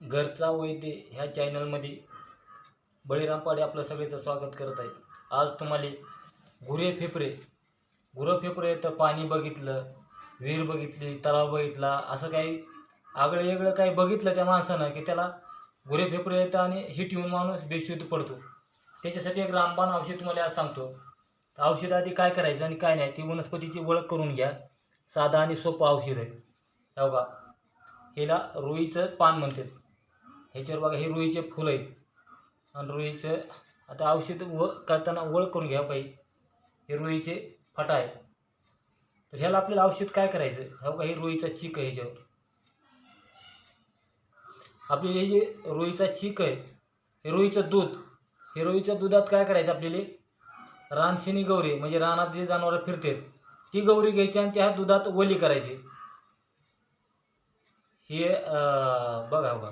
घरचा वैद्य ह्या चॅनलमध्ये बळीराम पाडे आपलं सगळ्याचं स्वागत करत आहे आज तुम्हाला गुरे फेफरे गुरं फेफरे तर पाणी बघितलं विहीर बघितली तलाव बघितला असं काही आगळं वेगळं काही बघितलं त्या माणसानं की त्याला गुरे फेफरे येतं आणि हिट येऊन माणूस बेशुद्ध पडतो. त्याच्यासाठी एक रामबाण औषध तुम्हाला आज सांगतो. औषध आधी काय करायचं आणि काय नाही ती वनस्पतीची ओळख करून घ्या. साधा आणि सोपं औषध आहे. हो का हिला रुईचं पान म्हणतात. ह्याच्यावर बघा हे रुईचे फुलं आहेत. आणि रुईचं आता औषध व करताना वळ करून घ्या हो पाहिजे हे रुईचे फटा आहे तर ह्याला आपल्याला औषध काय करायचं? हो का हे रुईचा चीक आहे ह्याच्यावर. आपल्याला हे जे रुईचा चीक आहे हे रुईचं दूध हे रुईच्या दुधात काय करायचं आपल्याला? रानशिनी गौरी म्हणजे रानात जे जनावरं फिरतात ती गौरी घ्यायची आणि त्या दुधात ओली करायची. हे बघा बघा.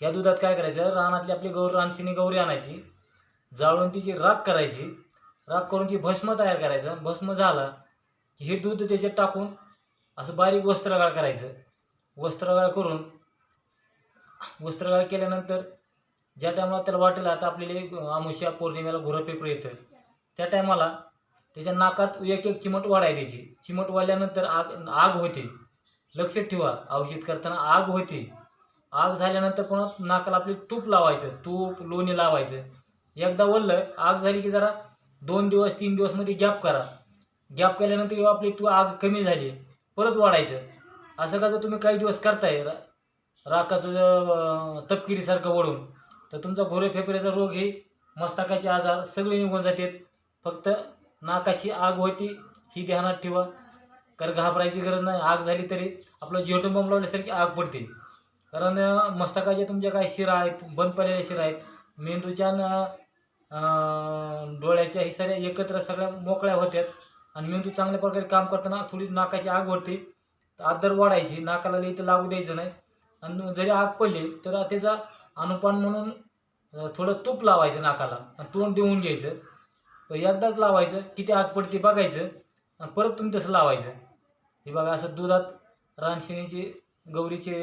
ह्या दुधात काय करायचं? रानातली आपली गौर रानशिनी गौरी आणायची. जाळून तिची राख करायची. राख करून ती भस्म तयार करायचं. भस्म झाला की हे दूध त्याच्यात टाकून असं बारीक वस्त्रगाळ करायचं. वस्त्रगाळ करून वस्त्रगाळ केल्यानंतर ज्या टायमाला त्याला वाटेल आता आपल्याला अमुष्या पौर्णिमेला घोरं पेपर येतं. त्या टायमाला त्याच्या नाकात एक एक चिमट वाढाय द्यायची. चिमट वाढल्यानंतर आग आग होते. लक्षात ठेवा. औषध करताना आग होते. आग झाल्यानंतर पुन्हा नाकाला आपली तूप लावायचं तूप लोणी लावायचं. एकदा वळलं आग झाली की जरा दोन दिवस तीन दिवसमध्ये गॅप करा. गॅप केल्यानंतर आपली तू आग कमी झाली परत वाढायचं असं का जर तुम्ही काही दिवस करताय रा राखाचं तपकिरीसारखं वळून तर तुमचा घोरे फेफऱ्याचा रोग हे मस्तकाचे आजार सगळे निघून जातात. फक्त नाकाची आग होती ही ध्यानात ठेवा. कारण घाबरायची गरज नाही. आग झाली तरी आपलं जेवटून बॉम्ब लावल्यासारखी आग पडते. कारण मस्तकाचे मस्तकाच्या तुमच्या काही शिरा आहेत बंद पडलेल्या शिरा आहेत. मेंदूच्या डोळ्याच्या ही सगळ्या एकत्र सगळ्या मोकळ्या होत्यात. आणि मेंदू चांगल्या प्रकारे काम करताना थोडी नाकाची आग होते. तर आदर वाढायची नाकाला लई तर लागू द्यायचं नाही. आणि जरी आग पडली तर त्याचा अनुपान म्हणून थोडं तूप लावायचं नाकाला. आणि तोंड देऊन घ्यायचं. एकदाच लावायचं किती आग पडते बघायचं. आणि परत तुम्ही तसं लावायचं. हे बघा असं दुधात रानशिणीचे गौरीचे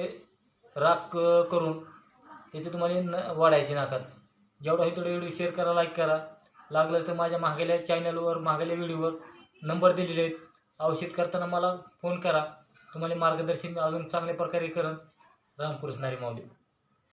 राख करून त्याचे तुम्हाला न वाढायचे नाकात. जेवढा होईल तेवढा व्हिडिओ शेअर करा लाईक करा. लागलं तर माझ्या मागेल्या चॅनलवर मागेल्या व्हिडिओवर नंबर दिलेले आहेत. औषध करताना मला फोन करा. तुम्हाला मार्गदर्शन मी अजून चांगल्या प्रकारे करेन. रामकृष्णारी माऊली